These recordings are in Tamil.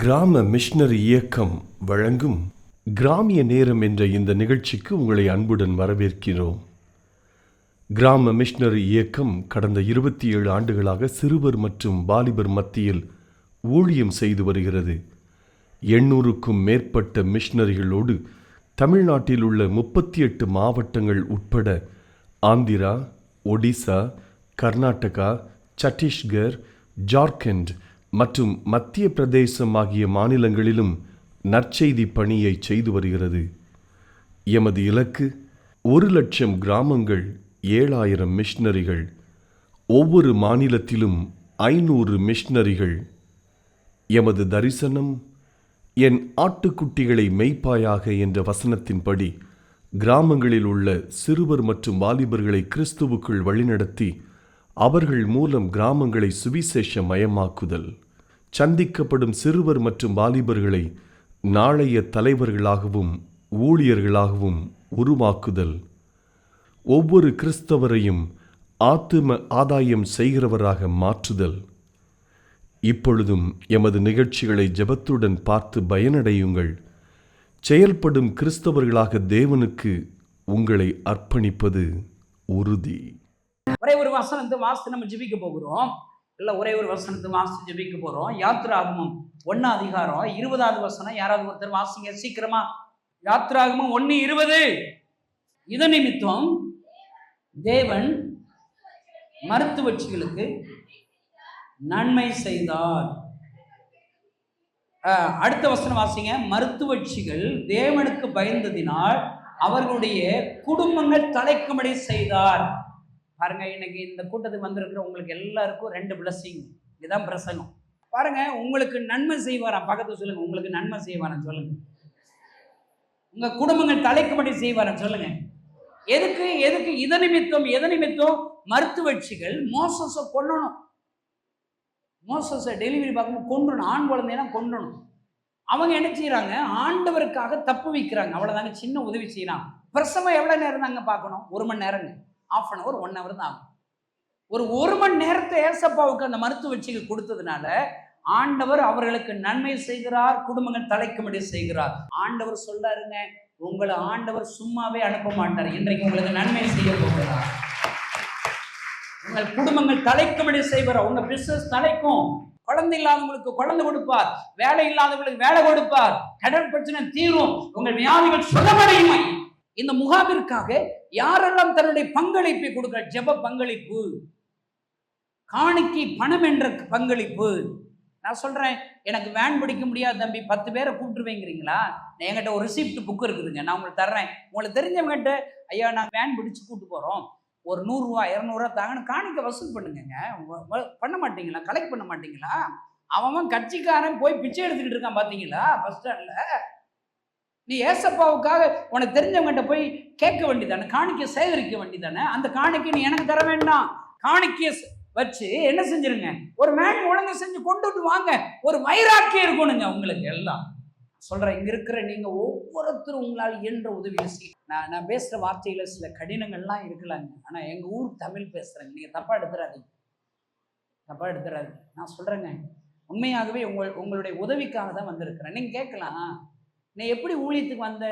கிராம மிஷனரி இயக்கம் வழங்கும் கிராமிய நேரம் என்ற இந்த நிகழ்ச்சிக்கு உங்களை அன்புடன் வரவேற்கிறோம். கிராம மிஷனரி இயக்கம் கடந்த இருபத்தி ஏழு ஆண்டுகளாக சிறுவர் மற்றும் வாலிபர் மத்தியில் ஊழியம் செய்து வருகிறது. எண்ணூறுக்கும் மேற்பட்ட மிஷனரிகளோடு தமிழ்நாட்டில் உள்ள முப்பத்தி எட்டு மாவட்டங்கள் உட்பட ஆந்திரா ஒடிசா கர்நாடகா சத்தீஸ்கர் ஜார்க்கண்ட் மற்றும் மத்திய பிரதேசம் ஆகிய மாநிலங்களிலும் நற்செய்தி பணியை செய்து வருகிறது. எமது இலக்கு ஒரு லட்சம் கிராமங்கள் ஏழாயிரம் மிஷினரிகள் ஒவ்வொரு மாநிலத்திலும் ஐநூறு மிஷினரிகள். எமது தரிசனம் என் ஆட்டுக்குட்டிகளை மெய்ப்பாயாக என்ற வசனத்தின்படி கிராமங்களில் உள்ள சிறுவர் மற்றும் வாலிபர்களை கிறிஸ்துவுக்குள் வழிநடத்தி அவர்கள் மூலம் கிராமங்களை சுவிசேஷ மயமாக்குதல் சந்திக்கப்படும் சிறுவர் மற்றும் வாலிபர்களை நாளைய தலைவர்களாகவும் ஊழியர்களாகவும் உருவாக்குதல். ஒவ்வொரு கிறிஸ்தவரையும் ஆத்தும ஆதாயம் செய்கிறவராக மாற்றுதல். இப்பொழுதும் எமது நிகழ்ச்சிகளை ஜெபத்துடன் பார்த்து பயனடையுங்கள். செயல்படும் கிறிஸ்தவர்களாக தேவனுக்கு உங்களை அர்ப்பணிப்பது உறுதி. ஒரே ஒரு வசனத்தை வாசித்து நம்ம ஜெபிக்க போகிறோம். இல்லை ஒரே ஒரு வசனத்தை வாசித்து ஜெபிக்க போகிறோம் யாத்ராகமும் ஒன்னா அதிகாரம் இருபதாவது வசனம். யாராவது ஒருத்தர் வாசிங்க சீக்கிரமா. யாத்ராகமும் ஒன்று இருபது. இத நிமித்தம் தேவன் மருத்துவச்சிகளுக்கு நன்மை செய்தார். அடுத்த வசனம் வாசிங்க. மருத்துவச்சிகள் தேவனுக்கு பயந்ததினால் அவர்களுடைய குடும்பங்கள் தலைக்கும்படி செய்தார். பாருங்க இன்னைக்கு இந்த கூட்டத்துக்கு வந்திருக்கிற உங்களுக்கு எல்லாருக்கும் ரெண்டு பிளஸ்ஸிங் இதுதான் பிரசங்கம். பாருங்க உங்களுக்கு நன்மை செய்வாராம் பக்கத்து சொல்லுங்க உங்களுக்கு நன்மை செய்வாராம் சொல்லுங்க. உங்க குடும்பங்கள் தலைக்கும்படி செய்வாராம் சொல்லுங்க. எதுக்கு எதுக்கு இத நிமித்தம் எத நிமித்தம்? மருத்துவச்சிகள் மோசஸை கொல்லணும். மோசஸை டெலிவரி பார்க்கும்போது கொண்டுணும் ஆண் குழந்தைனா கொண்டுணும் அவங்க என்ன செய்யறாங்க ஆண்டவருக்காக தப்பு வைக்கிறாங்க. அவ்வளோதாங்க சின்ன உதவி செய்யலாம் பிரசவம் எவ்வளோ நேரம் தாங்க பார்க்கணும்? ஒரு மணி நேரங்க half an hour one hour தான் ஆகும். ஒரு ஒரு மணி நேரத்தை ஏசப்பாவுக்கு அந்த மருத்துவச்சிக்கு கொடுத்ததுனால ஆண்டவர் அவர்களுக்கு நன்மை செய்கிறார் குடும்பங்கள் தலைக்கும்படி செய்கிறார். ஆண்டவர் சொல்றாருங்க உங்களை ஆண்டவர் சும்மாவே அனுப்ப மாட்டார். இன்றைக்கு உங்களுக்கு நன்மை செய்ய போகிறார் உங்கள் குடும்பங்கள் தலைக்கும்படி செய்வார்? உங்க பிசினஸ் தலைக்கும். குழந்தை இல்லாதவங்களுக்கு குழந்தை கொடுப்பார். வேலை இல்லாதவங்களுக்கு வேலை கொடுப்பார். கடன் பிரச்சனை தீரும். உங்கள் வியாதிகள் சுகமடையுமை இந்த முகாமிற்காக யாரெல்லாம் தன்னுடைய பங்களிப்பை கொடுக்கிற ஜெப பங்களிப்பு காணிக்கை பணம் என்ற பங்களிப்பு. நான் சொல்றேன் எனக்கு வேன் பிடிக்க முடியாது தம்பி பத்து பேரை கூப்பிட்டுருவேங்கிறீங்களா? என்கிட்ட ஒரு ரிசிப்ட் புக் இருக்குதுங்க நான் உங்களுக்கு தர்றேன். உங்களுக்கு தெரிஞ்சவங்ககிட்ட ஐயா நான் வேன் பிடிச்சு கூப்பிட்டு போறோம். ஒரு நூறுரூவா இரநூறுவா தாங்கன்னு காணிக்க வசூல் பண்ணுங்கங்க. பண்ண மாட்டீங்களா? கலெக்ட் பண்ண மாட்டீங்களா? அவன் கட்சிக்காரன் போய் பிச்சை எடுத்துக்கிட்டு இருக்கான் பார்த்தீங்களா பஸ் ஸ்டாண்டில் நீ ஏசப்பாவுக்காக உனக்கு தெரிஞ்சவங்ககிட்ட போய் கேட்க வேண்டியதானே? காணிக்கை சேகரிக்க வேண்டியதானே? அந்த காணிக்கை நீ எனக்கு தர வேண்டாம். காணிக்கையை வச்சு என்ன செஞ்சிருங்க? ஒரு மேன் ஒழுங்கு செஞ்சு கொண்டுட்டு வாங்க. ஒரு வைராக்கியம் இருக்கணுங்க உங்களுக்கு எல்லாம். சொல்கிறேன் இங்கே இருக்கிற நீங்கள் ஒவ்வொருத்தரும் உங்களால் இயன்ற உதவியை செய்ய நான் நான் பேசுகிற வார்த்தையில் சில கடினங்கள்லாம் இருக்கலாங்க. ஆனால் எங்கள் ஊர் தமிழ் பேசுகிறேங்க நீங்கள் தப்பாக எடுத்துடாதீங்க தப்பாக எடுத்துடாதீங்க நான் சொல்கிறேங்க உண்மையாகவே உங்கள் உங்களுடைய உதவிக்காக தான் வந்திருக்கிறேன். நீங்கள் கேட்கலாம். நீ எப்படி ஊழியத்துக்கு வந்த?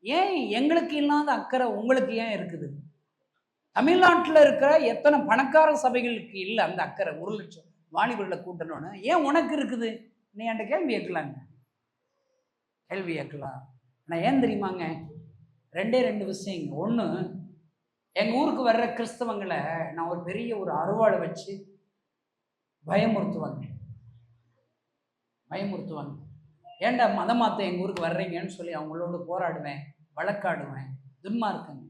ஏன் எங்களுக்கு இல்லாத அக்கறை உங்களுக்கு ஏன் இருக்குது? தமிழ்நாட்டில் இருக்கிற எத்தனை பணக்கார சபைகளுக்கு இல்லை அந்த அக்கறை? ஒரு லட்சம் வாலிபர்களை கூட்டணும்னு. ஏன் உனக்கு இருக்குது? நீ அந்த கேள்வி கேட்கலாங்க. கேள்வி கேட்கலாம். ஆனால் ஏன் தெரியுமாங்க? ரெண்டே ரெண்டு விஷயங்க. ஒன்று எங்கள் ஊருக்கு வர்ற கிறிஸ்தவங்களை நான் ஒரு பெரிய ஒரு அறுவாடை வச்சு பயமுறுத்துவாங்க. பயமுறுத்துவாங்க. ஏன்டா மதம் மாற்ற எங்கள் ஊருக்கு வர்றீங்கன்னு சொல்லி அவங்களோட போராடுவேன் வழக்காடுவேன். துன்மார்க்கங்க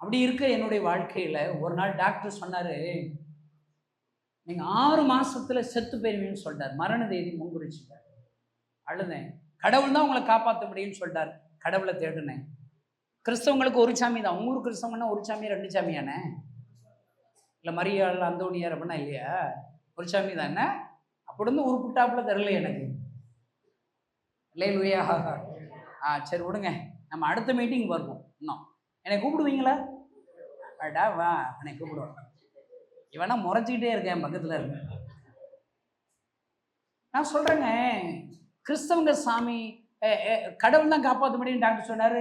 அப்படி இருக்க என்னுடைய வாழ்க்கையில் ஒரு நாள் டாக்டர் சொன்னார் நீங்கள் ஆறு மாதத்தில் செத்து போயிருவீங்கன்னு சொல்லிட்டார் மரண தேதி முன்குறிச்சிட்டார். அழுதேன். கடவுள் தான் உங்களை காப்பாற்ற முடியும்னு சொல்லிட்டார் கடவுளை தேடினேன். கிறிஸ்தவங்களுக்கு ஒரு சாமி தான். உங்க ஊர் கிறிஸ்தவங்கன்னா ஒரு சாமி ரெண்டு சாமியானே இல்லை மரியாள் அந்தோனியார் அப்படின்னா இல்லையா? ஒரு சாமி தானே? அப்படி இருந்து உருப்புட்டாப்புல தெரில எனக்கு. இல்லை லூயா ஆ சரி விடுங்க. நம்ம அடுத்த மீட்டிங் வருவோம் இன்னும். என்னை கூப்பிடுவீங்களா? அடா வா என்னை கூப்பிடுவேன் இவனா முறைச்சிக்கிட்டே இருக்கேன் பக்கத்தில் இருக்கு நான் சொல்கிறேங்க கிறிஸ்தவங்க சாமி கடவுள் தான் காப்பாற்ற முடியும் டாக்டர் சொன்னார்.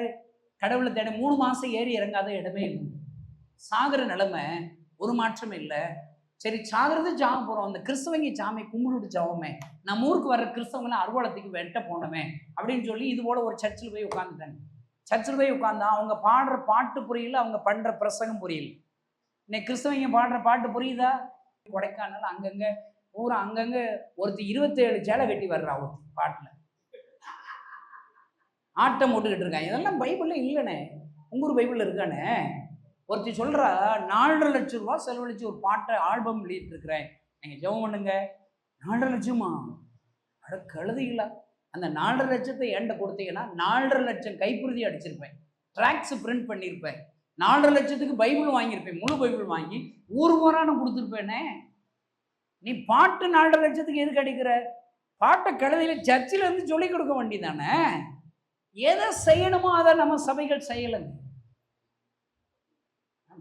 கடவுளை தேட மூணு மாதம் ஏறி இறங்காத இடமே இல்லை. சாகிற நிலைமை ஒரு மாற்றம் இல்லை. சரி சாகிறது ஜாம போகிறோம் அந்த கிறிஸ்தவங்க சாமி கும்பிட்டு ஜாவமே நம்ம ஊருக்கு வர்ற கிறிஸ்தவங்களாம் அறுவலத்துக்கு வெட்ட போனோமே அப்படின்னு சொல்லி இது போல் ஒரு சர்ச்சில் போய் உட்காந்துட்டாங்க சர்ச்சில் போய் உட்காந்தா அவங்க பாடுற பாட்டு புரியல அவங்க பண்ணுற பிரசங்கம் புரியல. இன்னைக்கு கிறிஸ்தவங்க பாடுற பாட்டு புரியுதா? கொடைக்கானல் அங்கங்கே பூரா அங்கங்கே ஒருத்தி இருபத்தேழு சேலை வெட்டி வர்றா ஒரு பாட்டில். ஆட்டம் போட்டுக்கிட்டு இருக்காங்க. இதெல்லாம் பைபிளில் இல்லைண்ணே. உங்கூர் பைபிளில் இருக்கானே ஒருத்தி சொல்கிற நாலரை லட்சம் ரூபா செலவழித்து ஒரு பாட்டை ஆல்பம் வெளியிட்டிருக்கிறேன். நீங்கள் ஜெபம் பண்ணுங்க. நாலரை லட்சமா? அட கழுதிங்களா அந்த நாலரை லட்சத்தை என்கிட்ட கொடுத்தீங்கன்னா நாலரை லட்சம் கைப்பிரதி அடிச்சிருப்பேன். ட்ராக்ஸ் பிரிண்ட் பண்ணியிருப்பேன் நாலரை லட்சத்துக்கு பைபிள் வாங்கியிருப்பேன். முழு பைபிள் வாங்கி ஊர் நான் கொடுத்துருப்பேனே. நீ பாட்டு நாலரை லட்சத்துக்கு எதுக்கு அடிக்கிற? பாட்டை கழுதையில் சர்ச்சில் இருந்து சொல்லிக் கொடுக்க வேண்டியதானே எதை செய்யணுமோ அதை நம்ம சபைகள் செய்யலைங்க.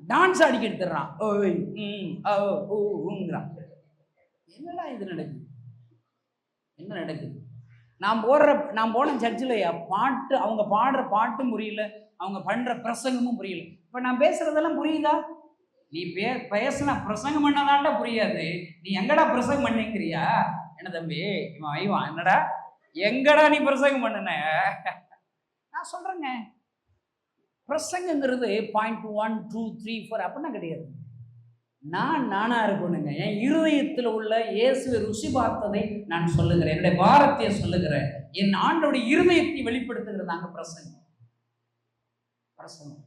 டான்ஸ் ஆடிக்க எடுத்துடுறான் ஓய் ம். ஓ ஊ, ஊங்கிறான் என்னடா இது நடக்குது? என்ன நடக்குது? நான் போடுற நான் போன சர்ச்சில் பாட்டு அவங்க பாடுற பாட்டும் புரியல. அவங்க பண்ற பிரசங்கமும் புரியல. இப்போ நான் பேசுறதெல்லாம் புரியுதா? நீ பே பேசின பிரசங்கம் பண்ணதாண்டா புரியாது. நீ எங்கடா பிரசங்கம் பண்ணீங்கிறியா என்ன தம்பி இவன் ஐவான் என்னடா? எங்கடா நீ பிரசங்கம் பண்ணுன? நான் சொல்றேங்க. பிரசங்கங்கிறது point one two three four அப்படின்னா கிடையாது. நான் நானா இருக்கணுங்க. என் இருதயத்தில் உள்ள இயேசுவை ருசி பார்த்ததை நான் சொல்லுகிறேன். என்னுடைய பாரத்தையை சொல்லுகிறேன். என் ஆண்டோட இருதயத்தை வெளிப்படுத்துகிறதாங்க பிரசங்கம். பிரசங்கம்.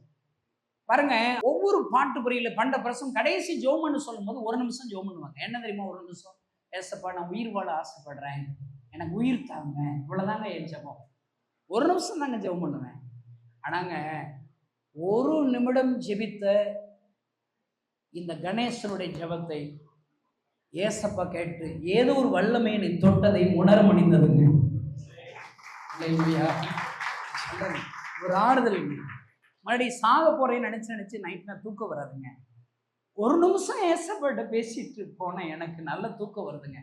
பாருங்க ஒவ்வொரு பாட்டு புரியல பண்ட பிரசங்கம் கடைசி ஜோமன்னு சொல்லும்போது ஒரு நிமிஷம் ஜோம் பண்ணுவாங்க என்ன தெரியுமா ஒரு நிமிஷம்? ஏசப்பா நான் உயிர் வாழ ஆசைப்படுறேன். எனக்கு உயிர் தாங்க. இவ்வளோதாங்க என் ஜபம். ஒரு நிமிஷம் தாங்க ஜெபம் பண்ணுவேன். ஆனாங்க ஒரு நிமிடம் ஜெபித்த இந்த கணேசனுடைய ஜெபத்தை ஏசப்பா கேட்டு ஏதோ ஒரு வல்லமை நீ தொட்டதை உணர முடிந்ததுங்க ஒரு ஆறுதல் மறுபடியும் சாக போறேன்னு நினைச்சு நினைச்சு நைட் நான் தூக்கம் வராதுங்க. ஒரு நிமிஷம் ஏசப்பாட்ட பேசிட்டு போனேன். எனக்கு நல்ல தூக்கம் வருதுங்க.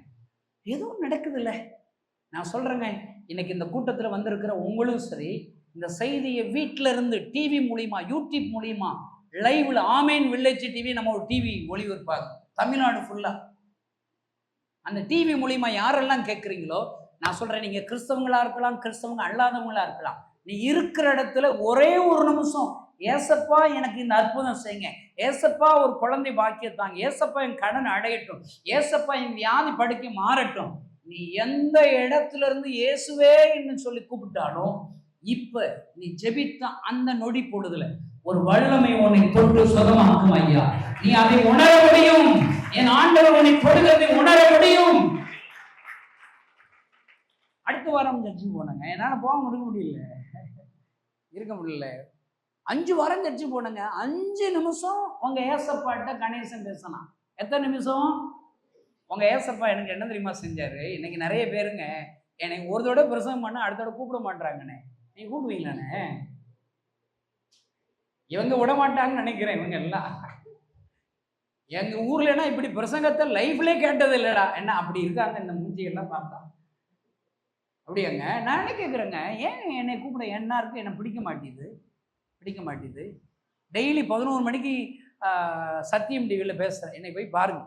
ஏதோ நடக்குதுல்ல. நான் சொல்றேங்க இன்னைக்கு இந்த கூட்டத்தில் வந்திருக்கிற உங்களும் சரி இந்த செய்தியை வீட்டில இருந்து டிவி மூலியமா யூடியூப் மூலியமா லைவ்ல ஆமேன் வில்லேஜ் டிவி நம்ம ஒரு டிவி ஒளிபரப்பாங்க தமிழ்நாடு ஃபுல்லா அந்த டிவி மூலியமா யாரெல்லாம் கேட்குறீங்களோ நான் சொல்றேன் நீங்க கிறிஸ்தவங்களா இருக்கலாம் கிறிஸ்தவங்க அல்லாதவங்களா இருக்கலாம் நீ இருக்கிற இடத்துல ஒரே ஒரு நிமிஷம் ஏசப்பா எனக்கு இந்த அற்புதம் செய்யுங்க. ஏசப்பா ஒரு குழந்தை பாக்கியத்தாங்க ஏசப்பா என் கடன் அடையட்டும் ஏசப்பா என் வியாதி படுக்கை மாறட்டும். நீ எந்த இடத்துல இருந்து இயேசுவே சொல்லி கூப்பிட்டாலும் இப்ப நீ ஜெபித்த அந்த நொடி பொழுதுல ஒரு வல்லமை உன்னை தொட்டு சுகமாக்கும் ஐயா. நீ அதை உணர முடியும். என் ஆண்டவர் உன்னை தொடுகிறதை உணர முடியும். அடுத்த வாரம் சர்ச்சுக்கு போனாங்க. என்னால் போக முடிய முடியல. இருக்க முடியல. அஞ்சு வாரம் சர்ச்சு போனங்க. அஞ்சு நிமிஷம் உங்க ஏசப்பாட்ட கணேசன் பேசினான். எத்தனை நிமிஷம்? உங்க ஏசப்பா எனக்கு என்ன தெரியுமா செஞ்சாரு? இன்னைக்கு நிறைய பேருங்க. என்னை ஒரு தடவை பிரசவம் பண்ண அடுத்த கூப்பிட மாட்டாங்கண்ணே நீ கூப்பிடுவீங்களாண்ணே இவங்க விட மாட்டாங்கன்னு நினைக்கிறேன் இவங்க எல்லாம். எங்க ஊர்லனா இப்படி பிரசங்கத்தை லைஃப்லே கேட்டது இல்லடா. என்ன அப்படி இருக்காங்க இந்த மூஞ்சியெல்லாம் பார்த்தா. அப்படியாங்க? நான் என்ன கேட்குறேங்க ஏன் என்னை கூப்பிட என்ன இருக்கு? என்னை பிடிக்க மாட்டேது. பிடிக்க மாட்டேது. டெய்லி பதினோரு மணிக்கு சத்தியம் டிவியில் பேசுகிறேன் என்னை போய் பாருங்க.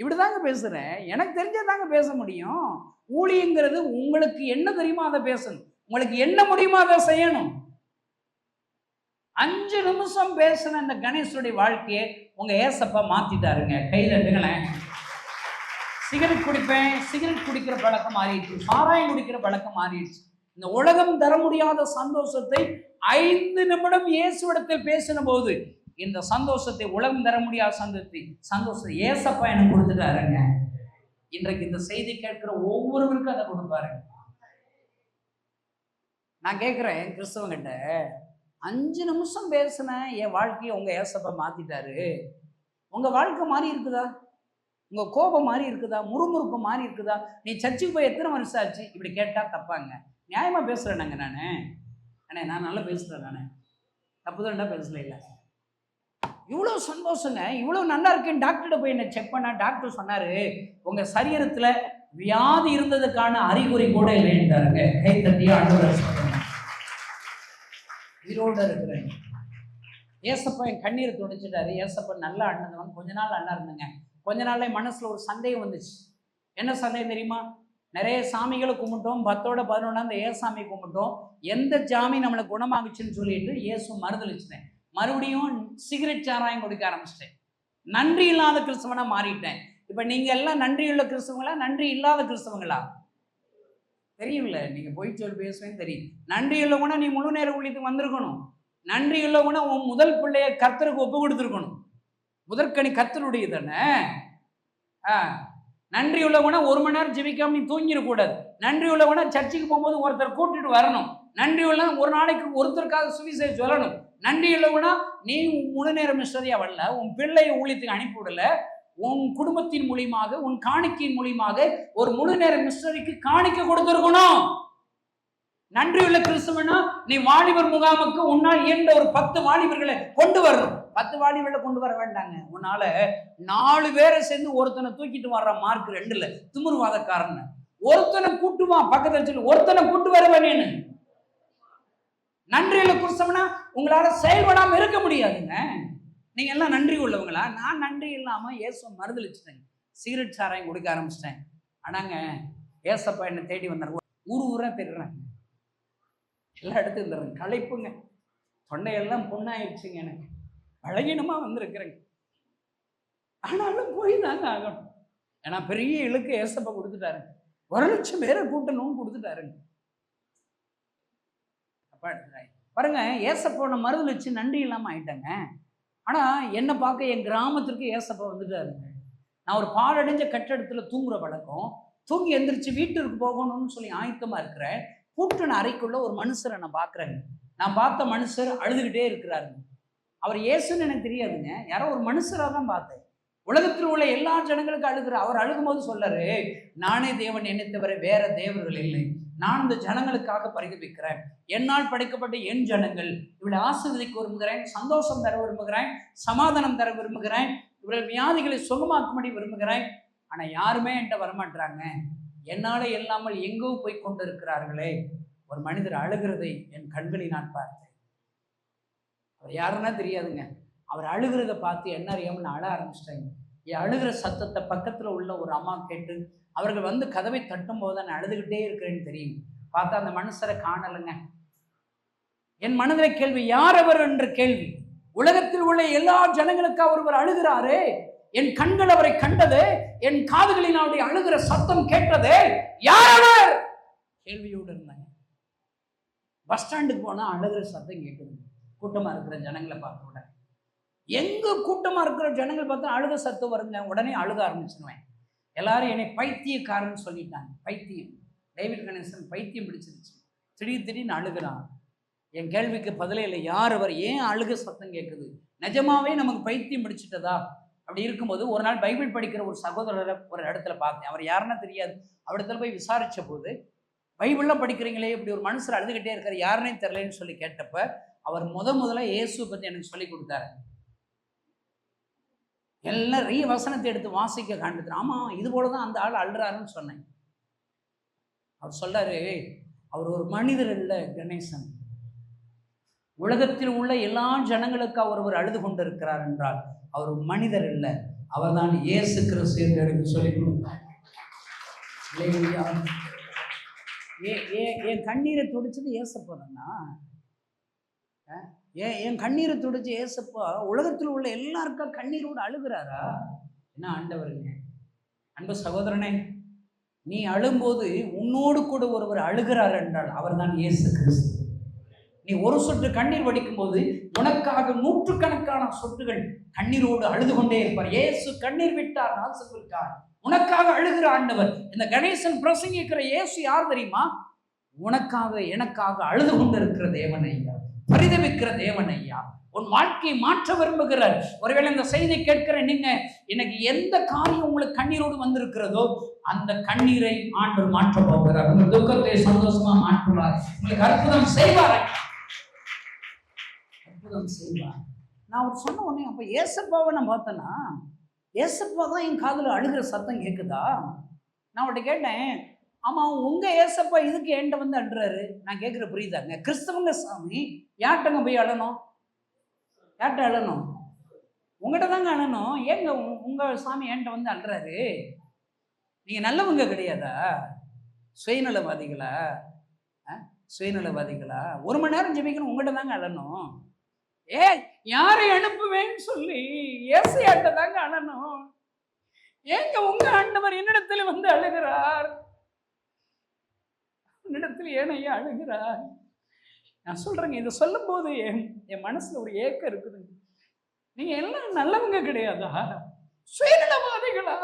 இப்படி தாங்க பேசுகிறேன் எனக்கு தெரிஞ்சதாங்க பேச முடியும். ஊழியங்கிறது உங்களுக்கு என்ன தெரியுமோ அதை பேசணும். உங்களுக்கு என்ன முடியுமோ அதை செய்யணும். அஞ்சு நிமிஷம் பேசின இந்த கணேசனுடைய வாழ்க்கையை உங்க ஏசப்பா மாத்திட்டாருங்க. கையில் எடுங்களேன். சிகரெட் குடிப்பேன். சிகரெட் குடிக்கிற பழக்கம் மாறிடுச்சு. சாராயம் குடிக்கிற பழக்கம் மாறிடுச்சு. இந்த உலகம் தர முடியாத சந்தோஷத்தை ஐந்து நிமிடம் இயேசுவிடத்தில் பேசின போது இந்த சந்தோஷத்தை உலகம் தர முடியாத சந்தோஷத்தை சந்தோஷத்தை ஏசப்பா எனக்கு கொடுத்துட்டாருங்க. இன்றைக்கு இந்த செய்தி கேட்கிற ஒவ்வொருவருக்கும் அதை கொடுப்பாருங்க. நான் கேட்குறேன் கிறிஸ்தவங்கிட்ட. அஞ்சு நிமிஷம் பேசினேன் என் வாழ்க்கையை உங்கள் ஏசப்பை மாற்றிட்டாரு உங்கள் வாழ்க்கை மாறி இருக்குதா? உங்கள் கோபம் மாறி இருக்குதா? முறுமுறுப்பு மாறி இருக்குதா? நீ சர்ச்சுக்கு போய் எத்தனை வருஷம் ஆச்சு? இப்படி கேட்டால் தப்பாங்க. நியாயமாக பேசுகிறேனாங்க நான். அண்ணே நான் நல்லா பேசுகிறேன் நான். தப்பு தான் பேசல இல்லை இவ்வளோ சந்தோஷங்க. இவ்வளோ நல்லா இருக்கேன் டாக்டர்கிட்ட போய் என்ன செக் பண்ணால் டாக்டர் சொன்னார் உங்கள் சரீரத்தில் வியாதி இருந்ததுக்கான அறிகுறி கூட இல்லைன்றாருங்க. கை தட்டியாக அனுபவம் சொல்லுங்க இருக்கிறேன். ஏசப்பா என் கண்ணீரை துடைச்சிட்டாரு. ஏசப்பா நல்லா அண்ணந்தவன் கொஞ்ச நாள் அண்ணா இருந்தேங்க. கொஞ்ச நாள்ல என் ஒரு சந்தேகம் வந்துச்சு. என்ன சந்தேகம் தெரியுமா? நிறைய சாமிகளை கும்பிட்டோம். பத்தோட பதினொன்னா அந்த ஏசாமி கும்பிட்டோம்? எந்த ஜாமி நம்மளை குணமாகுச்சுன்னு சொல்லிட்டு இயேசு மறுதளிச்சிட்டேன் மறுபடியும் சிகரெட் சாராயம் கொடுக்க ஆரம்பிச்சிட்டேன். நன்றி இல்லாத கிறிஸ்தவனாக மாறிட்டேன். இப்போ நீங்கள் எல்லாம் நன்றியுள்ள கிறிஸ்தவங்களா? நன்றி இல்லாத கிறிஸ்தவங்களா? தெரியும்ல நீங்கள் போய் சொல்லி பேசுவேன்னு தெரியும். நன்றி கூட நீ முழு நேர ஊழியத்துக்கு வந்திருக்கணும். நன்றி கூட உன் முதல் பிள்ளைய கர்த்தருக்கு ஒப்பு கொடுத்துருக்கணும். முதற்கனி கர்த்தருடைய தானே ஆ. நன்றி உள்ளவனா ஒரு மணி நேரம் ஜெபிக்காம நீ தூங்கிடக்கூடாது. நன்றி உள்ளவனா சர்ச்சுக்கு போகும்போது ஒருத்தர் கூட்டிட்டு வரணும். நன்றி உள்ள ஒரு நாளைக்கு ஒருத்தருக்காக சுவிசை சொல்லணும். நன்றி உள்ளவனா நீ முழு நேரம் மிஸ்டரியா வரல உன் பிள்ளையை ஊழியத்துக்கு அனுப்பி விடல உன் குடும்பத்தின் மூலியமாக உன் காணிக்கையின் மூலியமாக ஒரு முழு நேர மிஸ்டரிக்கு காணிக்க கொடுத்துருக்கணும். நன்றியுள்ள கிறிஸ்துவனா நீ வாலிபர் முகாமுக்கு உன்னால் இயன்ற ஒரு பத்து வாலிபர்களை கொண்டு வரணும். பத்து வாலிபர்களை கொண்டு வர வேண்டாங்க. உன்னால நாலு பேரை சேர்ந்து ஒருத்தனை தூக்கிட்டு வர்ற மார்க் ரெண்டுல திமுருவாதக்காரன். ஒருத்தனை கூட்டுவான் வா சொல்லி ஒருத்தனை கூட்டு வருவேன் நீனு நன்றியுள்ள கிறிஸ்தவனா உங்களால செயல்படாம இருக்க முடியாதுங்க. நீங்க எல்லாம் நன்றி உள்ளவங்களா? நான் நன்றி இல்லாம இயேசு மறுதளிச்சிட்டேங்க சிகரெட் சாராயம் கொடுக்க ஆரம்பிச்சிட்டேன். ஆனாங்க ஏசப்பா என்னை தேடி வந்தார். ஊர் ஊராக தெரியுறாங்க எல்லா இடத்துக்கும் தர்றேன் களைப்புங்க. தொண்டையெல்லாம் பொண்ணாயிடுச்சுங்க எனக்கு. பழகினமாக வந்திருக்கிறேங்க. ஆனாலும் போய் தாங்க ஆகணும். ஏன்னா பெரிய இழுக்கு ஏசப்பா கொடுத்துட்டாருங்க ஒரு லட்சம் பேரை கூட்டணும் கொடுத்துட்டாருங்க. அப்பா பாருங்க ஏசப்போன மறுதளிச்சு நன்றி இல்லாமல் ஆயிட்டாங்க. ஆனால் என்னை பார்க்க என் கிராமத்திற்கு ஏசப்பா வந்துட்டாருங்க நான் ஒரு பாழடைஞ்ச கட்டடத்தில் தூங்குற பழக்கம். தூங்கி எந்திரிச்சு வீட்டிற்கு போகணும்னு சொல்லி ஆயத்தமாக இருக்கிறேன். பூட்டின அறைக்குள்ள ஒரு மனுஷரை நான் பார்க்குறேங்க நான் பார்த்த மனுஷர் அழுதுகிட்டே இருக்கிறாருங்க அவர் ஏசுன்னு எனக்கு தெரியாதுங்க. யாரோ ஒரு மனுஷராக தான் பார்த்தேன். உலகத்தில் உள்ள எல்லா ஜனங்களுக்கும் அழுகிற அவர் அழுகும்போது சொல்லாரு நானே தேவன் என்னை தவிர வேற தேவர்கள் இல்லை. நான் இந்த ஜனங்களுக்காக பரிதபிக்கிறேன். என்னால் படைக்கப்பட்ட என் ஜனங்கள். இவளை ஆசிர்வதிக்க விரும்புகிறேன் சந்தோஷம் தர விரும்புகிறேன் சமாதானம் தர விரும்புகிறேன் இவர்கள் வியாதிகளை சுகமாக்கும்படி விரும்புகிறேன். ஆனால் யாருமே என்கிட்ட வரமாட்டாங்க என்னால் இல்லாமல் எங்கோ போய் கொண்டிருக்கிறார்களே. ஒரு மனிதர் அழுகிறதை என் கண்களை நான் பார்த்தேன். அவர் யாருன்னா தெரியாதுங்க. அவர் அழுகிறத பார்த்து என்ன அறியாமல் நான் அழ ஆரம்பிச்சிட்டாங்க. என் அழுகிற சத்தத்தை பக்கத்தில் உள்ள ஒரு அம்மா கேட்டு அவர்கள் வந்து கதவை தட்டும் போது நான் அழுதுகிட்டே இருக்கிறேன்னு தெரியும் பார்த்தா அந்த மனுஷரை காணலைங்க. என் மனதில் கேள்வி யார் அவர் என்ற கேள்வி. உலகத்தில் உள்ள எல்லா ஜனங்களுக்கு ஒருவர் அழுகிறாரே? என் கண்கள் அவரை கண்டது என் காதுகளில் அவருடைய அழுகிற சத்தம் கேட்டது யார் அவர் கேள்வியோடு இருந்தாங்க. பஸ் ஸ்டாண்டுக்கு போனால் அழுகிற சத்தம் கேட்குது. கூட்டமாக இருக்கிற ஜனங்களை பார்த்த உடனே. எங்க கூட்டமா இருக்கிற ஜனங்கள் பார்த்தா அழுக சத்தம் வருங்க. உடனே அழுக ஆரம்பிச்சிருவேன். எல்லாரும் என்னை பைத்தியக்காரன்னு சொல்லிட்டாங்க. பைத்தியம். டேவிட் கணேசன் பைத்தியம் பிடிச்சிருச்சு. திடீர் திடீர்னு அழுகிறான். என் கேள்விக்கு பதிலே இல்லை. யார் அவர்? ஏன் அழுக சத்தம் கேட்குது? நிஜமாவே நமக்கு பைத்தியம் பிடிச்சிட்டதா? அப்படி இருக்கும்போது ஒரு நாள் பைபிள் படிக்கிற ஒரு சகோதரரை ஒரு இடத்துல பார்த்தேன். அவர் யாருன்னா தெரியாது. அவரிடத்துல போய் விசாரித்த போது பைபிள்லாம் படிக்கிறீங்களே இப்படி ஒரு மனுஷர் அழுதுகிட்டே இருக்கார் யாருன்னே தெரியலன்னு சொல்லி கேட்டப்ப அவர் முத முதல்ல இயேசு பற்றி எனக்கு சொல்லி கொடுத்தாரு. எல்லாம் ரீ வசனத்தை எடுத்து வாசிக்க காண்பித்தார் ஆமாம் இது போல தான் அந்த ஆள் அழுறாருன்னு சொன்னேன். அவர் சொல்கிறாரு அவர் ஒரு மனிதர் இல்லை கணேசன். உலகத்தில் உள்ள எல்லா ஜனங்களுக்கு அவர் ஒரு அழுது கொண்டிருக்கிறார் என்றால் அவர் மனிதர் இல்லை. அவர்தான் இயேசு கிறிஸ்து என்று எனக்கு சொல்லிக் கொடுத்தார். ஏ- ஏ- என் கண்ணீரை துடிச்சது ஏசப்போறேன்னா ஏன் என் கண்ணீரை துடிச்சு ஏசப்பா உலகத்தில் உள்ள எல்லாருக்கும் கண்ணீரோடு அழுகிறாரா? என்ன ஆண்டவருங்க அன்பு சகோதரனே நீ அழும்போது உன்னோடு கூட ஒருவர் அழுகிறார் என்றால் அவர்தான் இயேசு கிறிஸ்து. நீ ஒரு சொட்டு கண்ணீர் வடிக்கும் போது உனக்காக நூற்றுக்கணக்கான சொட்டுகள் கண்ணீரோடு அழுது கொண்டே இருப்பார். ஏசு கண்ணீர் விட்டார் நாசுக்கார் உனக்காக அழுகிற ஆண்டவர் இந்த கணேசன் பிரசங்கிக்கிற இயேசு யார் தெரியுமா? உனக்காக எனக்காக அழுது கொண்டிருக்கிற தேவன் ஐயா பரிதவிக்கிற தேவன் ஐயா உன் வாழ்க்கையை மாற்ற விரும்புகிறார். ஒருவேளை இந்த செய்தி கேட்கிற நீங்க எனக்கு எந்த காரியம் உங்களுக்கு கண்ணீரோடு வந்திருக்கிறதோ அந்த கண்ணீரை ஆண்டு மாற்ற போகிறார். உங்கள் துக்கத்தை சந்தோஷமா மாற்றுவார். உங்களுக்கு அற்புதம் செய்வார். அற்புதம் செய்வார். நான் அவர் சொன்ன உடனே அப்போ ஏசப்பாவை நான் பார்த்தேன்னா ஏசப்பா தான் என் காதில் அழுகிற சத்தம் கேட்குதா நான் அவர்கிட்ட கேட்டேன் ஆமாம் உங்கள் ஏசப்பா இதுக்கு என்கிட்ட வந்து அன்றாரு நான் கேட்குற புரியுதாங்க? கிறிஸ்தவங்க சாமி யார்கிட்டங்க போய் அழணும்? யார்கிட்ட அழணும்? உங்கள்கிட்ட தாங்க அழணும். ஏங்க உங்கள் சாமி என்கிட்ட வந்து அழுறாரு? நீங்கள் நல்லவங்க கிடையாதா? சுயநலவாதிகளா? ஆ? சுயநலவாதிகளா? ஒரு மணி நேரம் ஜெபிக்கணும் உங்கள்கிட்ட தாங்க அழணும். ஏ யாரை அனுப்புவேன்னு சொல்லி ஏசையாட்ட தாங்க அழணும் ஏங்க உங்க ஆண்டவர் என்னிடத்தில் வந்து அழுகிறார்? உன்னிடத்தில் ஏனையா அழுகிறார்? நான் சொல்றேங்க இதை சொல்லும்போது என் என் மனசுல ஒரு ஏக்கம் இருக்குதுங்க. நீங்க எல்லாம் நல்லவங்க கிடையாதா? சுயநலவாதிகளா?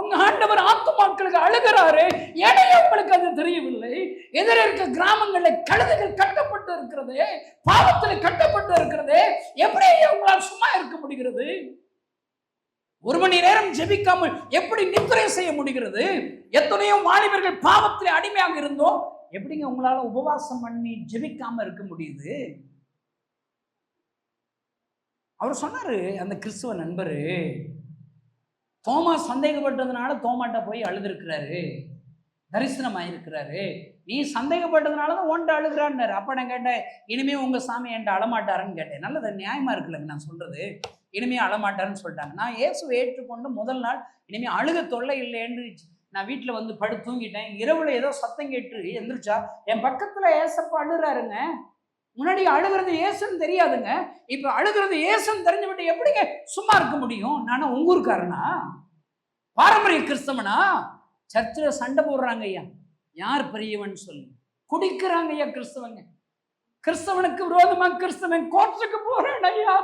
உங்க ஆண்டவர் ஆத்துமாக்களுக்கு அழுகிறாரு ஏனையே உங்களுக்கு அது தெரியவில்லை. எதிர இருக்க கிராமங்கள்ல கழுதைகள் கட்டப்பட்டு இருக்கிறது பாவத்தில் கட்டப்பட்டு இருக்கிறது எப்படி உங்களால் சும்மா இருக்க முடிகிறது? ஒரு மணி நேரம் ஜெபிக்காமல் எப்படி நித்திரை செய்ய முடிகிறது? எத்தனையோ வாலிபர்கள் பாவத்தில் அடிமையாக இருந்தோம். எப்படிங்க உங்களால உபவாசம் பண்ணி ஜெபிக்காம இருக்க முடியுது? அவர் சொன்னாரு அந்த கிறிஸ்துவ நண்பரு தோமா சந்தேகப்பட்டதுனால தோமாட்ட போய் அழுதுருக்கிறாரு. தரிசனம் ஆயிருக்கிறாரு நீ சந்தேகப்பட்டதுனால தான் ஒன்ட்டு அழுகிறான்னாரு. அப்போ நான் கேட்டேன் இனிமே உங்கள் சாமி என்கிட்ட அழமாட்டாருன்னு கேட்டேன். நல்லது நியாயமாக இருக்குல்லங்க நான் சொல்கிறது இனிமே அழமாட்டாருன்னு சொல்லிட்டாங்க. நான் இயேசுவை ஏற்றுக்கொண்டு முதல் நாள் இனிமே அழுக தொல்லை இல்லைன்னு நான் வீட்டில் வந்து படு தூங்கிட்டேன். இரவுல ஏதோ சத்தம் கேட்டு எந்திரிச்சா என் பக்கத்தில் ஏசப்பா அழுறாருங்க முன்னாடி அழுகிறது ஏசுன்னு தெரியாதுங்க. இப்ப அழுகிறது ஏசுன்னு தெரிஞ்சுவிட்டு எப்படிங்க சும்மா இருக்க முடியும்? நானும் உங்க ஊருக்காரனா? பாரம்பரிய கிறிஸ்தவனா? சர்ச்சில் சண்டை போடுறாங்க ஐயா. யார் பெரியவன் சொல்லு. குடிக்கிறாங்க ஐயா கிறிஸ்தவங்க. கிறிஸ்தவனுக்கு விரோதமா கிறிஸ்தவன் கோர்ட்டுக்கு போறேன் ஐயா.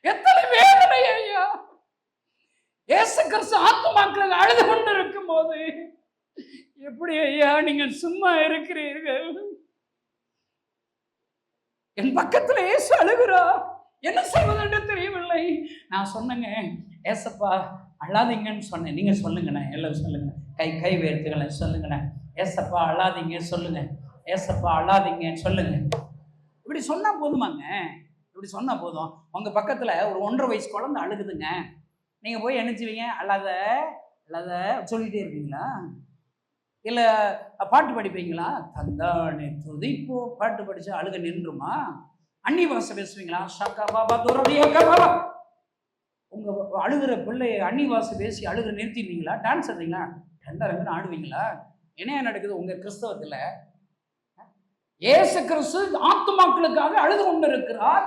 எத்தனை வேதனை ஐயா. ஏசு கிறிஸ்து ஆத்துமாக்கள் அழுது கொண்டு இருக்கும் போது எப்படி ஐயா நீங்கள் சும்மா இருக்கிறீர்கள்? என் பக்கத்துல ஏசு அழுகிறா. என்ன சொல்வதென்று தெரியவில்லை. நான் சொன்னேங்க ஏசப்பா அழாதீங்கன்னு சொன்னேன். நீங்க சொல்லுங்கண்ணே எல்லாம் சொல்லுங்க. கை கை வேர்த்துகளை சொல்லுங்கண்ணே. ஏசப்பா அழாதீங்க சொல்லுங்க. ஏசப்பா அழாதீங்கன்னு சொல்லுங்க. இப்படி சொன்னா போதுமாங்க. இப்படி சொன்னா போதும். உங்க பக்கத்துல ஒரு ஒன்றரை வயசு குழந்தை அழுகுதுங்க. நீங்க போய் என்னச்சுவீங்க அழாத அழாத சொல்லிட்டே இருப்பீங்களா? இல்லை பாட்டு படிப்பீங்களா? தந்தானே துதிப்போ. பாட்டு படித்து அழுக நின்றுமா? அன்னி வாசம் பேசுவீங்களா? ஷக்கா பாபா துரதியக்கா பாபா உங்கள் அழுகிற பிள்ளையை அன்னி வாசம் பேசி அழுக நிறுத்திடுவீங்களா? டான்ஸ் ஆடுறீங்களா? ரெண்டாயிரம் ஆடுவீங்களா? என்ன நடக்குது உங்கள் கிறிஸ்தவத்தில்? ஏசு கிறிஸ்து ஆத்துமாக்களுக்காக அழுது கொண்டு இருக்கிறார்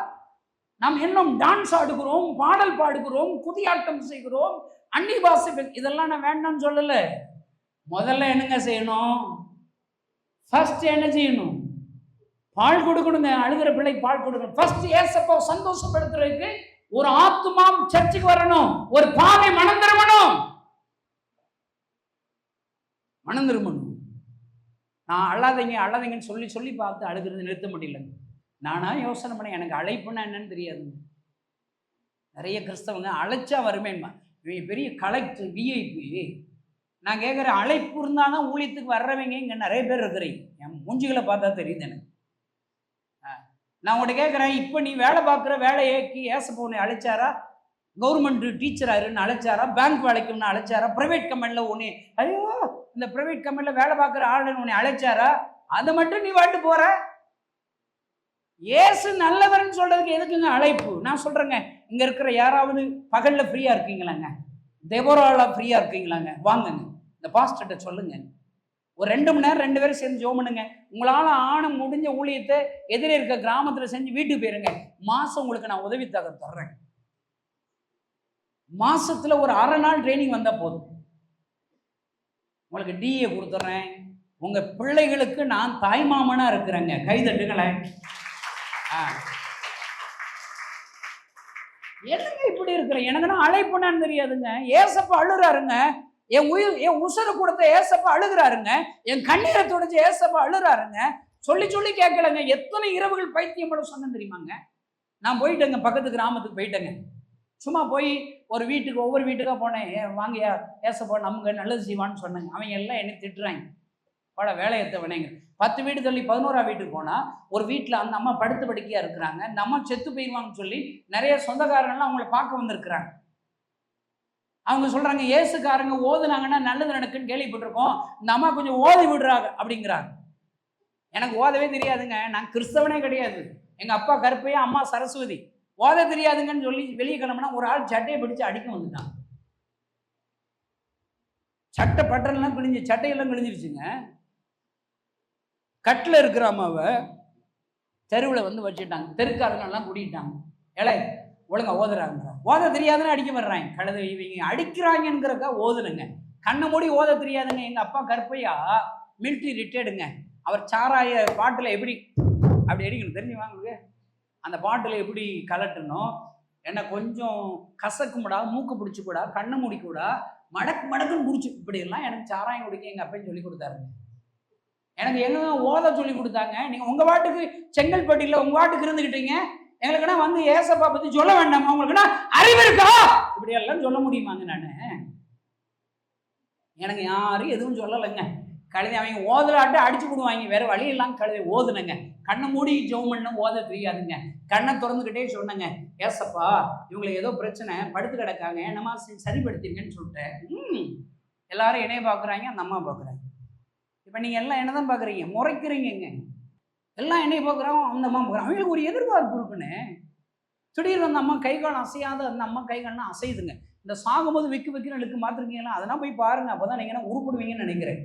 நாம் இன்னும் டான்ஸ் ஆடுகிறோம் பாடல் பாடுகிறோம் குதியாட்டம் செய்கிறோம். அன்னி பாஷை இதெல்லாம் நான் வேண்டாம்னு சொல்லலை. முதல்ல என்னங்க செய்யணும்? ஃபர்ஸ்ட் என்ன செய்யணும்? பால் கொடுக்கணுங்க. அழுகிற பிள்ளைக்கு பால் கொடுக்கணும். ஃபர்ஸ்ட் ஏசப்போ சந்தோஷப்படுத்துறதுக்கு ஒரு ஆத்துமாம் சர்ச்சுக்கு வரணும். ஒரு பாவை மனம் திரும்பணும் மனம் திரும்பணும் நான் அழாதீங்க அழாதீங்கன்னு சொல்லி சொல்லி பார்த்து அழுகிறது நிறுத்த முடியலங்க நானா யோசனை பண்ணேன். எனக்கு அழைப்புன்னா என்னன்னு தெரியாதுங்க நிறைய கிறிஸ்தவங்க அழைச்சா வருமேன்மா. பெரிய கலெக்டர் விஐபி நான் கேட்குறேன் அழைப்பு இருந்தானா ஊழியத்துக்கு வர்றவங்க இங்கே நிறைய பேர் இருக்கிறீங்க. என் மூஞ்சிகளை பார்த்தா தெரியுது எனக்கு. நான் உங்கள்கிட்ட கேட்குறேன் இப்போ நீ வேலை பார்க்குற வேலையேக்கு ஏசப்போனை அழைச்சாரா? கவர்மெண்ட் டீச்சராருன்னு அழைச்சாரா? பேங்க் வேலைக்குன்னு அழைச்சாரா? ப்ரைவேட் கம்பெனியில் உன்னை ஐயோ இந்த ப்ரைவேட் கம்பெனியில் வேலை பார்க்குற ஆளுன்னு உன்னை அழைச்சாரா? அதை மட்டும் நீ வாட்டு போகிற ஏசு நல்லவர்னு சொல்கிறதுக்கு எதுக்குங்க அழைப்பு? நான் சொல்கிறேங்க இங்கே இருக்கிற யாராவது பகலில் ஃப்ரீயாக இருக்கீங்களாங்க? தேவராலா ஃப்ரீயா இருக்கீங்களாங்க? வாங்குங்க. இந்த பாஸ்டர்கிட்ட சொல்லுங்க. ஒரு ரெண்டு மணி நேரம் ரெண்டு பேரும் சேர்ந்து ஜோம் பண்ணுங்க உங்களால ஆன முடிஞ்ச ஊழியத்தை எதிரே இருக்க கிராமத்துல செஞ்சு வீட்டுக்கு போயிருங்க. மாசம் உங்களுக்கு நான் உதவி தக தர்றேன். மாசத்துல ஒரு அரை நாள் ட்ரைனிங் வந்தா போதும். உங்களுக்கு டிஏ கொடுத்துட்றேன் உங்க பிள்ளைகளுக்கு நான் தாய்மாமனா இருக்கிறேங்க. கைதட்டுங்களேன். ஆ. என்னங்க இப்படி இருக்கிற? எனக்கு அழைப்புனான்னு தெரியாதுங்க. ஏசப்பா அழுறாருங்க. என் உயிர் என் உசுரை கொடுத்த ஏசப்பா அழுகிறாருங்க. என் கண்ணீரை துடைச்சு ஏசப்பா அழுறாருங்க. சொல்லி சொல்லி கேட்கலங்க. எத்தனை இரவுகள் பைத்தியம் பண்ண சொன்னேன் தெரியுமாங்க? நான் போயிட்டேங்க. பக்கத்து கிராமத்துக்கு போயிட்டேங்க. சும்மா போய் ஒரு வீட்டுக்கு ஒவ்வொரு வீட்டுக்காக போனேன். வாங்கியா ஏசப்போ ஏசப்பா நமக்கு நல்லது செய்வான்னு சொன்னாங்க. அவங்க எல்லாம் என்னை திட்டுறாங்க. பட வேலையத்தவனேங்க பத்து வீடு தள்ளி பதினோரா வீட்டுக்கு போனால் ஒரு வீட்டில் அந்த அம்மா படுத்து படுக்கையாக இருக்கிறாங்க. இந்த அம்மா செத்து போயிடுவாங்கன்னு சொல்லி நிறைய சொந்தக்காரங்கள்லாம் அவங்கள பார்க்க வந்திருக்கிறாங்க. அவங்க சொல்கிறாங்க ஏசுக்காரங்க ஓதுனாங்கன்னா நல்லது நடக்குன்னு கேள்விப்பட்டிருக்கோம். இந்த அம்மா கொஞ்சம் ஓதி விடுறாங்க அப்படிங்கிறாங்க. எனக்கு ஓதவே தெரியாதுங்க. நான் கிறிஸ்தவனே கிடையாது. எங்கள் அப்பா கருப்பையா அம்மா சரஸ்வதி. ஓத தெரியாதுங்கன்னு சொல்லி வெளியே கிளம்புனா ஒரு ஆள் சட்டையை பிடிச்சு அடிக்க வந்துட்டான். சட்டை பட்டன்லாம் கிழிஞ்சு சட்டையெல்லாம் கிழிஞ்சிருச்சுங்க. கட்டில் இருக்கிற அம்மாவை தெருவில் வந்து வச்சுட்டாங்க. தெருக்காரங்கெல்லாம் கூட்டிட்டாங்க ஏழை ஒழுங்கா ஓதுறாங்க ஓத தெரியாதுன்னு அடிக்க வர்றாங்க. கழுது இவங்க அடிக்கிறாங்கங்கிறக்கா ஓதுனுங்க. கண்ணை மூடி ஓத தெரியாதுங்க. எங்கள் அப்பா கற்பையா மிலிட்ரி ரிட்டையர்டுங்க அவர் சாராய பாட்டில் எப்படி அப்படி அடிக்கணும் தெரிஞ்சு வாங்க அந்த பாட்டில் எப்படி கலட்டணும்? என்ன கொஞ்சம் கசக்கும்டா மூக்கு பிடிச்சிக்கூடா கண்ணை முடிக்கூடா மடக்கு மடக்குன்னு பிடிச்சி. இப்படி எல்லாம் எனக்கு சாராயம் குடிக்க எங்கள் அப்பையும் சொல்லி கொடுத்தாருங்க. எனக்கு எங்க ஓத சொல்லி கொடுத்தாங்க. நீங்க உங்க வாட்டுக்கு செங்கல்பட்டியில் உங்க வாட்டுக்கு இருந்துக்கிட்டீங்க எங்களுக்குன்னா வந்து ஏசப்பா பத்தி சொல்ல வேண்டாமா. உங்களுக்குன்னா அறிவு இருக்கா? இப்படி எல்லாம் சொல்ல முடியுமாங்க நானு? எனக்கு யாரும் எதுவும் சொல்லலைங்க. கழுதை அவங்க ஓதலாட்டு அடிச்சு விடுவாங்க. வேற வழி எல்லாம் கழுதை ஓதுனங்க. கண்ணை மூடி ஜெவம் பண்ண ஓத தெரியாதுங்க. கண்ணை திறந்துக்கிட்டே சொன்னங்க. ஏசப்பா இவங்களுக்கு ஏதோ பிரச்சனை படுத்து கிடக்காங்க. என்னமா சரிப்படுத்திங்கன்னு சொல்லிட்டேன். எல்லாரும் என்னைய பார்க்குறாங்க அந்த அம்மா பார்க்குறாங்க இப்போ நீங்கள் எல்லாம் என்ன தான் பார்க்குறீங்க முறைக்கிறீங்கங்க. எல்லாம் என்னையை பார்க்குறோம் அந்த அம்மா பார்க்குறோம் அவங்களுக்கு ஒரு எதிர்பார்ப்பு இருக்குன்னு. திடீர்னு அந்த அம்மா கை கால் அசையாத அந்த அம்மா கைகால்லாம் அசையுதுங்க. இந்த சாகும்போது விக்கு விக்குன்னு இழுக்கு மாத்திருக்கீங்களா? அதெல்லாம் போய் பாருங்கள் அப்போ தான் நீங்கள் உருப்படுவீங்கன்னு நினைக்கிறேன்.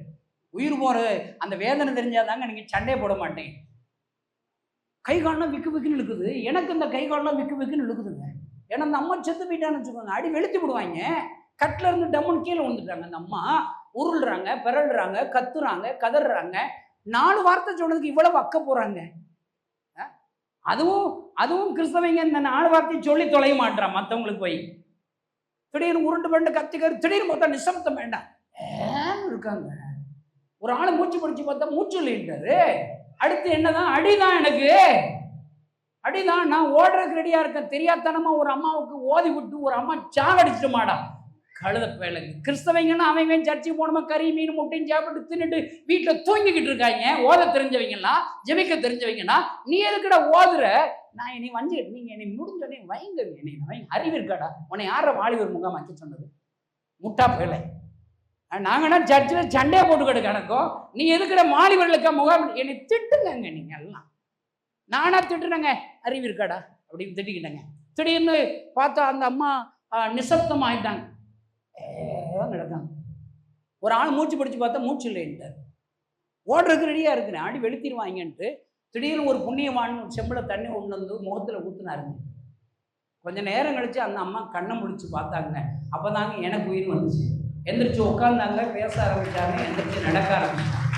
உயிர் போகிற அந்த வேதனை தெரிஞ்சால் தாங்க நீங்கள் சண்டையை போட மாட்டேன் கை கால்லாம் விக்கு விக்குன்னு இழுக்குது. எனக்கு இந்த கை கால்லாம் விக்கு விக்குன்னு இழுக்குதுங்க. ஏன்னா அந்த அம்மா செத்து போயிட்டான்னு வச்சுக்கோங்க. அடி வெளுத்து விடுவாங்க கட்டில் இருந்து டம்முன்னு கீழே வந்துட்டாங்க அந்த அம்மா. உருள்றாங்க பிறல்றாங்க கத்துறாங்க கதறாங்க நாலு வார்த்தை சொன்னதுக்கு இவ்வளவு அக்க போறாங்க. அதுவும் அதுவும் கிறிஸ்தவங்க இந்த நாலு வார்த்தையை சொல்லி தொலைய மாட்டான் மற்றவங்களுக்கு போய். திடீர்னு உருண்டு பண்டு கத்திக்கர் திடீர்னு பார்த்தா நிசப்தம் வேண்டாம் ஏன்னு இருக்காங்க? ஒரு ஆள் மூச்சு பிடிச்சி பார்த்தா மூச்சு இல்லைன்றாரு. அடுத்து என்னதான்? அடிதான் எனக்கு. அடிதான் நான் ஓடுறதுக்கு ரெடியா இருக்கேன். தெரியாதனமா ஒரு அம்மாவுக்கு ஓதி விட்டு ஒரு அம்மா சாவடிச்சிட்டு மாடா கழுத பேலுங்க கிறிஸ்தவங்கன்னா அவங்க சர்ச்சுக்கு போனோமா கறி மீன் முட்டையும் சாப்பிட்டு தின்னுட்டு வீட்டில் தூங்கிக்கிட்டு இருக்காங்க. ஓத தெரிஞ்சவங்கன்னா ஜெபிக்க தெரிஞ்சவங்கன்னா நீ எதுக்கட ஓதுற? நான் என்னை வஞ்சி நீங்கள் என்னை முடிஞ்சோடனே வைங்க என்னை வைங்க. அறிவு இருக்காடா? உன்னை யார வாலிபர் முகாம் வைக்க சொன்னது? முட்டா பேலை நாங்கன்னா சர்ச்சில் சண்டையை போட்டுக்கிட்டு கிடக்கோம் நீ எதுக்குற மாலிபர்களுக்கா முகாம்? என்னை திட்டுங்கங்க நீங்கள் எல்லாம். நானா திட்டுனேங்க அறிவு இருக்காடா? அப்படின்னு திட்டிக்கிட்டேங்க. திடீர்னு பார்த்தா அந்த அம்மா நிசப்தம் ஆயிட்டாங்க ஏன் ஒரு ஆள் மூச்சு பிடிச்சு பார்த்தா மூச்சு இல்லைன்ட்டார். ஓடுறதுக்கு ரெடியாக இருக்கிறேன் ஆடி வெளுத்திடுவாங்கன்ட்டு திடீர்னு ஒரு புண்ணியவான் செம்பில் தண்ணி கொண்டு வந்து முகத்தில் ஊற்றுனாருங்க கொஞ்ச நேரம் கழித்து அந்த அம்மா கண்ணை முடிச்சு பார்த்தாங்க. அப்போதாங்க எனக்கு உயிர் வந்துச்சு. எந்திரிச்சு உட்காந்தாங்க பேச ஆரம்பித்தாங்க எந்திரிச்சு நடக்க ஆரம்பிச்சாங்க.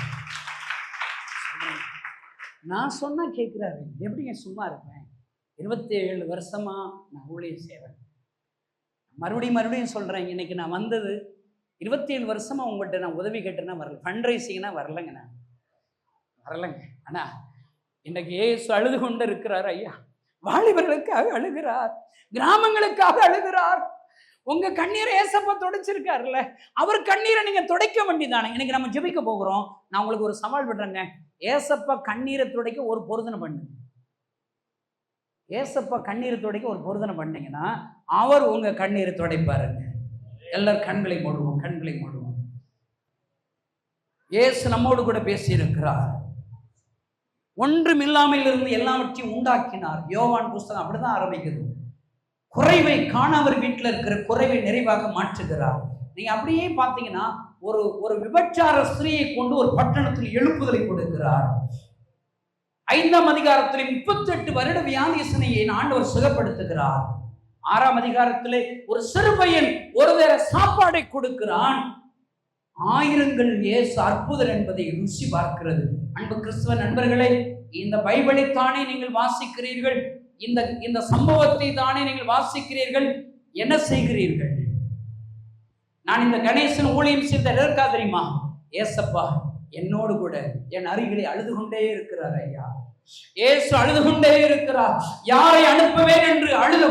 நான் சொன்னால் கேட்குறாரு எப்படிங்க சும்மா இருப்பேன்? இருபத்தி ஏழு வருஷமாக நான் ஊழியர் செய்கிறேன் மறுபடியும் மறுபடியும் சொல்கிறேன் இன்னைக்கு நான் வந்தது இருபத்தி ஏழு வருஷமா உங்கள்கிட்ட நான் உதவி கேட்டேன்னா வரல. ஃபண்ட் ரைசிங்னா வரலைங்க நான். வரலைங்க. ஆனால் இன்னைக்கு ஏசு அழுது கொண்டு இருக்கிறார் ஐயா. வாலிபர்களுக்காக அழுகிறார். கிராமங்களுக்காக அழுகிறார். உங்க கண்ணீரை ஏசப்பா துடைச்சிருக்காருல்ல. அவர் கண்ணீரை நீங்க துடைக்க வேண்டியதானே. இன்னைக்கு நம்ம ஜெபிக்க போகிறோம். நான் உங்களுக்கு ஒரு சவால் விடுறேங்க. ஏசப்பா கண்ணீரை துடைக்க ஒரு பொருத்தனை பண்ணுங்க. ஏசப்பா கண்ணீரை துடைக்க ஒரு பொருத்தனை பண்ணீங்கன்னா அவர் உங்க கண்ணீரை துடைப்பாருங்க. எல்லார் கண்களை மூடுவோம் கண்களை மூடுவோம். ஏசு நம்மோடு கூட பேசியிருக்கிறார். ஒன்றும் இல்லாமல் இருந்து எல்லாவற்றையும் உண்டாக்கினார். யோவான் புஸ்தகம் அப்படிதான் ஆரம்பிக்குது. குறைவை காண அவர் வீட்டில் இருக்கிற குறைவை நிறைவாக மாற்றுகிறார். நீங்க அப்படியே பார்த்தீங்கன்னா ஒரு ஒரு விபச்சார ஸ்திரீயை கொண்டு ஒரு பட்டணத்தில் எழுப்புதலை கொடுக்கிறார். ஐந்தாம் அதிகாரத்தில் முப்பத்தெட்டு வருட வியாதியசனையை ஆண்டவர் சுகப்படுத்துகிறார். ஆறாம் அதிகாரத்திலே ஒரு சிறுபையன் ஒரு வேற சாப்பாடை கொடுக்கிறான். ஆயிரங்கள் இயேசு அற்புதம் என்பதை ருசி பார்க்கிறது. அன்பு கிறிஸ்துவ நண்பர்களே இந்த பைபிளை தானே நீங்கள் வாசிக்கிறீர்கள்? இந்த இந்த சம்பவத்தை தானே நீங்கள் வாசிக்கிறீர்கள்? என்ன செய்கிறீர்கள்? நான் இந்த கணேசன் ஊழியம் செய்த எதற்கா தெரியுமா? ஏசப்பா என்னோடு கூட என் அருகிலே அழுது கொண்டே இருக்கிறார் ஐயா. ஏசு அழுது கொண்டே இருக்கிறார். யாரை அனுப்புவேன் என்று அழுத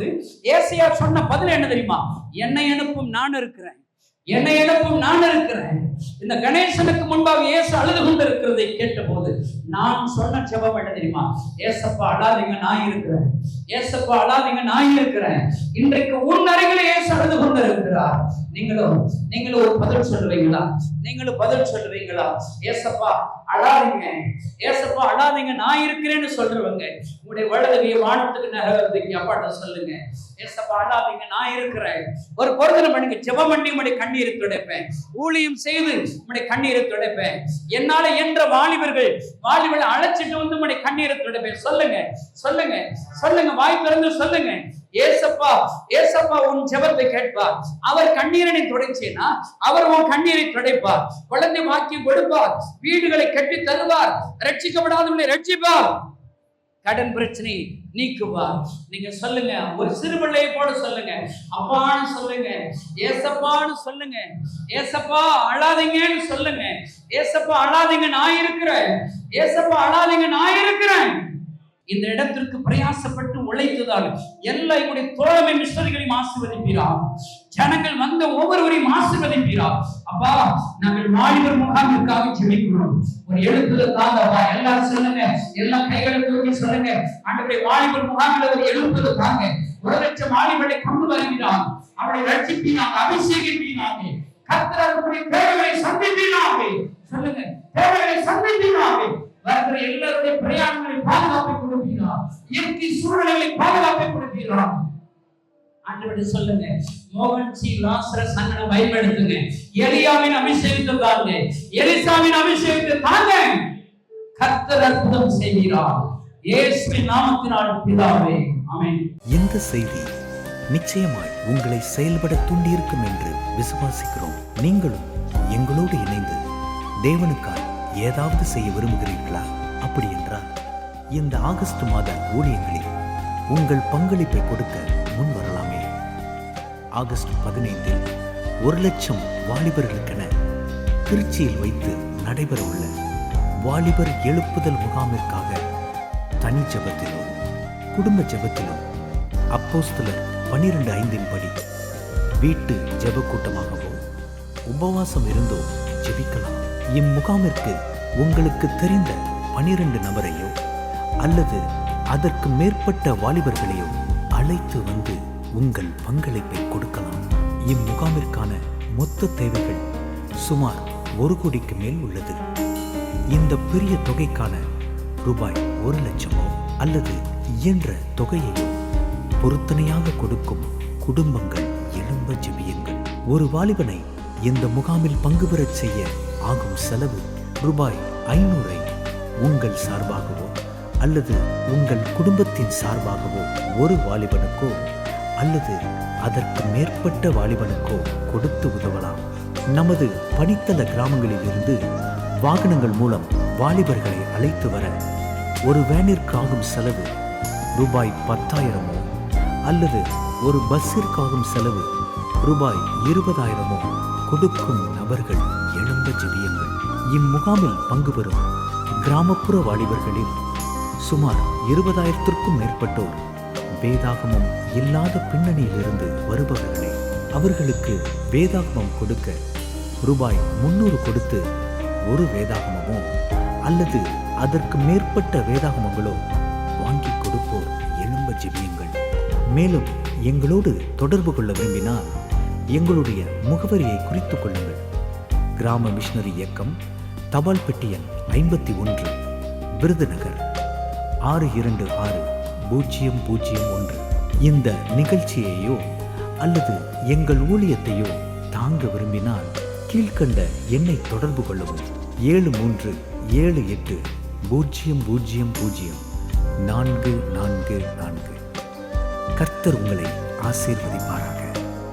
அழுகிற ஏசையா சொன்ன பதில் என்ன தெரியுமா? என்னை அனுப்பும் நான் இருக்கிறேன். என்னை அனுப்பும் நான் இருக்கிறேன். இந்த கணேசனுக்கு முன்பாக இயேசு அழுது கொண்டிருக்கிறதை கேட்டபோது நான் சொன்ன ஜெபம் என்ன தெரியுமா? ஏசப்பா அழாதீங்க நான் இருக்கிறேன். ஏசப்பா அழாதீங்க நான் இருக்கிறேன். இன்றைக்கு உன் அருகில இயேசு அழுது கொண்டு இருக்கிறார் நீங்களும் நீங்களும் ஒரு பதில் சொல்லுவீங்களா? நீங்களும் பதில் சொல்லுவீங்களா? ஏசப்பா அழாதீங்க. ஏசப்பா அழாதீங்க நான் இருக்கிறேன்னு சொல்றவங்க உங்களுடைய வலதுகையை வானத்துக்கு நகர்றதுக்கு அப்பாட்ட சொல்லுங்க. ஏசப்பா அழாதீங்க நான் இருக்கிறேன். ஒரு பொருத்தனை பண்ணுங்க ஜெபம் பண்ணி உங்களுடைய கண்ணீரை துடைப்பேன். ஊழியம் செய்து உங்களுடைய கண்ணீரை துடைப்பேன். என்னால என்ற வாலிபர்கள் வாலிபர்கள் அழைச்சிட்டு வந்து உங்களுடைய கண்ணீரை துடைப்பேன். சொல்லுங்க சொல்லுங்க சொல்லுங்க வாய் திறந்து சொல்லுங்க. ஏசப்பா ஏசப்பா உன் ஜெபத்தை கேட்பார். அவர் கண்ணீரனை நீ துடைச்சேனா அவர் உன் கண்ணீரை துடைப்பார். குழந்தை வாக்கியம் கொடுப்பார். வீடுகளை கட்டி தருவார். ரட்சிக்கப்படாதவர்களை ரட்சிப்பார் கடன் பிரச்சனை நீக்குவார். நீங்க சொல்லுங்க. ஒரு சிறு பிள்ளையை போல சொல்லுங்க. அப்பான்னு சொல்லுங்க. ஏசப்பான்னு சொல்லுங்க. ஏசப்பா அழாதீங்கன்னு சொல்லுங்க. ஏசப்பா அழாதீங்க நான் இருக்கிறேன். ஏசப்பா அழாதீங்க நான் இருக்கிறேன். இந்த இடத்திற்கு பிரயாசப்பட்டு உழைத்ததால் எல்லா இவருடைய தோழமை மிஸ்டர்களையும் ஆசீர்வதிப்பீரா ஜனங்கள் வந்த ஒவ்வொருவரையும் ஆசீர்வதிப்பீரா அப்பா நாங்கள் வாலிபர் முகாமிற்காக ஜெபிக்கிறோம். ஒரு எழுத்துல தாங்க அப்பா எல்லாரும் சொல்லுங்க. எல்லா கைகளை தூக்கி சொல்லுங்க. ஆண்டவரே வாலிபர் முகாமில் ஒரு எழுப்புதல் தாங்க. ஒரு லட்சம் வாலிபரை கொண்டு வருகிறார். அவரை ரட்சிப்பீனாங்க அபிஷேகிப்பீனாங்க கர்த்தர் தேவைகளை சந்திப்பீனாங்க சொல்லுங்க. தேவைகளை சந்திப்பீனாங்க வருகிற எல்லாருடைய பிரயாணங்களை பாதுகாப்பை கொடுப்பீரா இயற்கை சூழ்நிலைகளை பாதுகாப்பை கொடுப்பீரா ஆண்டவர்கிட்ட சொல்லுங்க. மோகன் சி. லாசரஸ் அண்ணனை பயன்படுத்துங்க. எலியாவின் அபிஷேகத்தை தாங்க எலிசாவின் அபிஷேகத்தை தாங்க கர்த்தர் அற்புதம் செய்கிறார் இயேசுவின் நாமத்தினால் பிதாவே. ஆமென். இந்த செய்தி நிச்சயமாய் உங்களை செயல்பட தூண்டியிருக்கும் என்று விசுவாசிக்கிறோம். நீங்களும் எங்களோடு இணைந்து தேவனுக்காய் ஏதாவது செய்ய விரும்புகிறீர்களா? அப்படி என்றால் இந்த ஆகஸ்ட் மாத ஊழியங்களில் உங்கள் பங்களிப்பை கொடுக்க முன் வரலாமே. ஆகஸ்ட் பதினைந்தில் ஒரு லட்சம் வாலிபர்களுக்கென திருச்சியில் வைத்து நடைபெறவுள்ள வாலிபர் எழுப்புதல் முகாமிற்காக தனி ஜெபத்திலோ குடும்ப ஜெபத்திலோ அப்போஸ்தலர் பனிரெண்டு ஐந்தின் படி வீட்டு ஜெபக்கூட்டமாகவோ உபவாசம் இருந்தோ ஜெபிக்கலாம். இம்முகாமிற்கு உங்களுக்கு தெரிந்த பனிரெண்டு நபரையோ அல்லது அதற்கு மேற்பட்ட வாலிபர்களையோ அழைத்து வந்து உங்கள் பங்களிப்பை கொடுக்கலாம். இம்முகாமிற்கான மொத்த தேவைகள் சுமார் ஒரு கோடிக்கு மேல் உள்ளது. இந்த பெரிய தொகைக்கான ரூபாய் ஒரு லட்சமோ அல்லது இயன்ற தொகையையோ பொருத்தனையாக கொடுக்கும் குடும்பங்கள் எழும்ப ஜெபியுங்கள். ஒரு வாலிபனை இந்த முகாமில் பங்கு பெறச் செய்ய ஆகும் செலவு ரூபாய் ஐநூறை உங்கள் சார்பாகவோ அல்லது உங்கள் குடும்பத்தின் சார்பாகவோ ஒரு வாலிபனுக்கோ அல்லது அதற்கு மேற்பட்ட வாலிபனுக்கோ கொடுத்து உதவலாம். நமது படித்தள கிராமங்களில் இருந்து வாகனங்கள் மூலம் வாலிபர்களை அழைத்து வர ஒரு வேனிற்காகும் செலவு ரூபாய் பத்தாயிரமோ அல்லது ஒரு பஸ்ஸிற்காகும் செலவு ரூபாய் இருபதாயிரமோ கொடுக்கும் நபர்கள் எழும்ப ஜெபியுங்கள் இம்முகாமில் பங்கு பெறும் கிராமப்புற வாலிபர்களில் சுமார் இருபதாயிரத்திற்கும் மேற்பட்டோர் வேதாகமம் இல்லாத பின்னணியிலிருந்து வருபவர்களே. அவர்களுக்கு வேதாகமம் கொடுக்க ரூபாய் முன்னூறு கொடுத்து ஒரு வேதாகமமோ அல்லது அதற்கு மேற்பட்ட வேதாகமங்களோ வாங்கி கொடுப்போர் எழும்ப ஜெபியுங்கள். மேலும் எங்களோடு தொடர்பு கொள்ள விரும்பினால் எங்களுடைய முகவரியை குறித்துக் கொள்ளுங்கள். கிராம மிஷினரி இயக்கம் தபால் பெட்டி எண் ஐம்பத்தி ஒன்று விருதுநகர் ஆறு இரண்டு ஆறு பூஜ்ஜியம் பூஜ்ஜியம் ஒன்று. இந்த நிகழ்ச்சியையோ அல்லது எங்கள் ஊழியத்தையோ தாங்க விரும்பினால் கீழ்கண்ட எண்ணை தொடர்பு கொள்ளவும். ஏழு மூன்று ஏழு எட்டு பூஜ்ஜியம் பூஜ்ஜியம் பூஜ்ஜியம் நான்கு நான்கு நான்கு. கர்த்தர் உங்களை ஆசீர்வதிப்பாராக